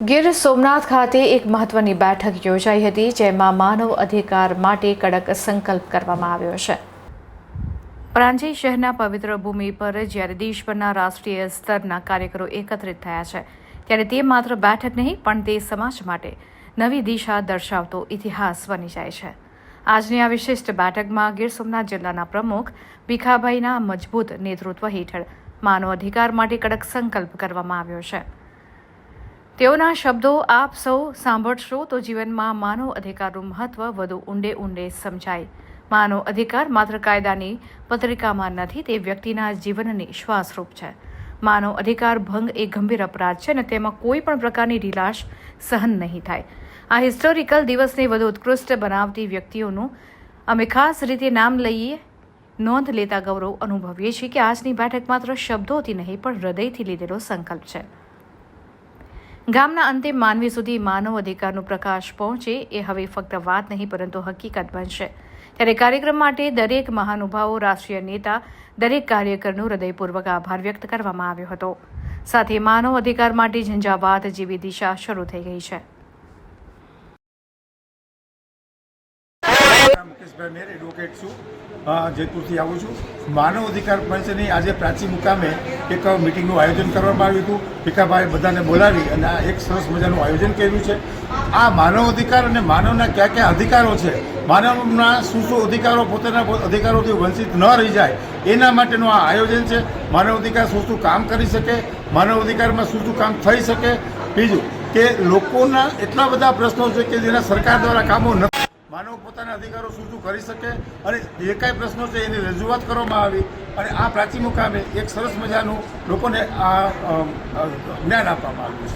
ગીર સોમનાથ ખાતે એક મહત્વની બેઠક યોજાઈ હતી, જેમાં માનવ અધિકાર માટે કડક સંકલ્પ કરવામાં આવ્યો છે. પ્રાંજી શહેરના પવિત્ર ભૂમિ પર જ્યારે દેશભરના રાષ્ટ્રીય સ્તરના કાર્યકરો એકત્રિત થયા છે, ત્યારે તે માત્ર બેઠક નહીં, પણ તે સમાજ માટે નવી દિશા દર્શાવતો ઇતિહાસ બની જાય છે. આજની આ વિશિષ્ટ બેઠકમાં ગીર સોમનાથ જિલ્લાના પ્રમુખ ભીખાભાઈના મજબૂત નેતૃત્વ હેઠળ માનવ અધિકાર માટે કડક સંકલ્પ કરવામાં આવ્યો છે. તેઓના શબ્દો આપ સૌ સાંભળશો તો જીવનમાં માનવ અધિકારનું મહત્વ વધુ ઊંડે ઊંડે સમજાય. માનવ અધિકાર માત્ર કાયદાની પત્રિકામાં નથી, તે વ્યક્તિના જીવનની શ્વાસરૂપ છે. માનવ અધિકાર ભંગ એ ગંભીર અપરાધ છે અને તેમાં કોઈ પણ પ્રકારની ઢીલાશ સહન નહીં થાય. આ હિસ્ટોરિકલ દિવસને વધુ ઉત્કૃષ્ટ બનાવતી વ્યક્તિઓનું અમે ખાસ રીતે નામ લઈએ, નોંધ લેતા ગૌરવ અનુભવીએ છીએ કે આજની બેઠક માત્ર શબ્દોથી નહીં, પણ હૃદયથી લીધેલો સંકલ્પ છે. ગામના અંતે માનવી સુધી માનવ અધિકારનો પ્રકાશ પહોંચે એ હવે ફક્ત વાત નહીં, પરંતુ હકીકત બનશે. ત્યારે કાર્યક્રમ માટે દરેક મહાનુભાવો, રાષ્ટ્રીય નેતા, દરેક કાર્યકરનો હૃદયપૂર્વક આભાર વ્યક્ત કરવામાં આવ્યો હતો. સાથે માનવ અધિકાર માટે ઝંઝાવાત જેવી દિશા શરૂ થઈ ગઈ છે. મુકેશભાઈ મેર એડવોકેટ છું. જયપુરથી આવું છું. માનવ અધિકાર પંચની આજે પ્રાચી મુકામે એક મિટિંગનું આયોજન કરવામાં આવ્યું હતું. ભીખાભાઈ બધાને બોલાવી અને આ એક સરસ મજાનું આયોજન કર્યું છે. આ માનવ અધિકાર અને માનવના કયા કયા અધિકારો છે, માનવના શું શું અધિકારો પોતાના અધિકારોથી વંચિત ન રહી જાય, એના માટેનું આ આયોજન છે. માનવ અધિકાર શું શું કામ કરી શકે, માનવ અધિકારમાં શું શું કામ થઈ શકે. બીજું કે લોકોના એટલા બધા પ્રશ્નો છે કે જેના સરકાર દ્વારા કામો ન માનવ પોતાના અધિકારો શું શું કરી શકે અને જે કાંઈ પ્રશ્નો છે એની રજૂઆત કરવામાં આવી અને આ પ્રાચી મુકામે એક સરસ મજાનું લોકોને આ જ્ઞાન આપવામાં આવ્યું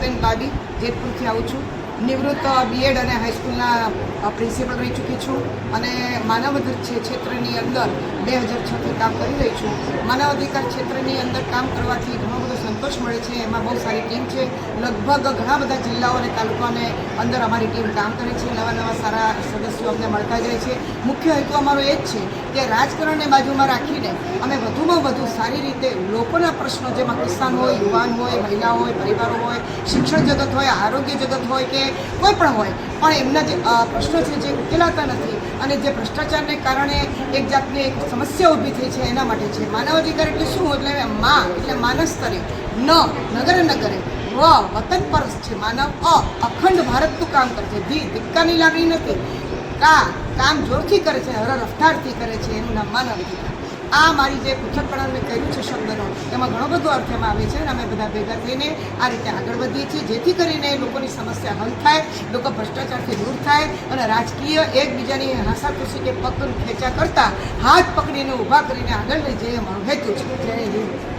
છે. બાબી જેતપુરથી આવું છું. નિવૃત્ત બીએડ અને હાઈસ્કૂલના પ્રિન્સિપલ રહી ચૂકી છું અને માનવ અધિકાર ક્ષેત્રની અંદર બે હજાર છથી કામ કરી રહી છું. માનવ અધિકાર ક્ષેત્રની અંદર કામ કરવાથી ઘણો બધો સંતોષ મળે છે. એમાં બહુ સારી ટીમ છે. લગભગ ઘણા બધા જિલ્લાઓ અને તાલુકાને અંદર અમારી ટીમ કામ કરે છે. નવા નવા સારા સદસ્યો અમને મળતા જાય છે. મુખ્ય હેતુ અમારો એ જ છે કે રાજકારણને બાજુમાં રાખીને અમે વધુમાં વધુ સારી રીતે લોકોના પ્રશ્નો, જેમાં કિસાન હોય, યુવાન હોય મહિલા હોય, પરિવારો હોય, શિક્ષણ જગત હોય, આરોગ્ય જગત હોય કે કોઈ પણ હોય પણ એમના જે પ્રશ્નો છે જે ઉકેલાતા નથી અને જે ભ્રષ્ટાચારને કારણે એક જાતની એક સમસ્યા ઊભી થઈ છે એના માટે છે. માનવ અધિકાર એટલે શું? એટલે મા, એટલે માનસ સ્તરે. ન, નગરે નગરે. વ, વતન પરસ છે. માનવ, અ, અખંડ ભારતનું કામ કરે છે. ધી દિક્કાની લાગણી નથી. કા, કામ જોરથી કરે છે હર રફતારથી કરે છે એનું નામ માનવ અધિકાર આ મારી જે પૃથ્થકરણ મેં કર્યું છે શબ્દનો, એમાં ઘણો બધો અર્થ એમાં આવે છે અને અમે બધા ભેગા થઈને આ રીતે આગળ વધીએ છીએ, જેથી કરીને લોકોની સમસ્યા હલ થાય, લોકો ભ્રષ્ટાચારથી દૂર થાય અને રાજકીય એકબીજાની હાસાતુસી કે પગ ખેંચા કરતા હાથ પકડીને ઊભા કરીને આગળ લઈ જઈએ અમારો હેતુ છે. જય હિન્દ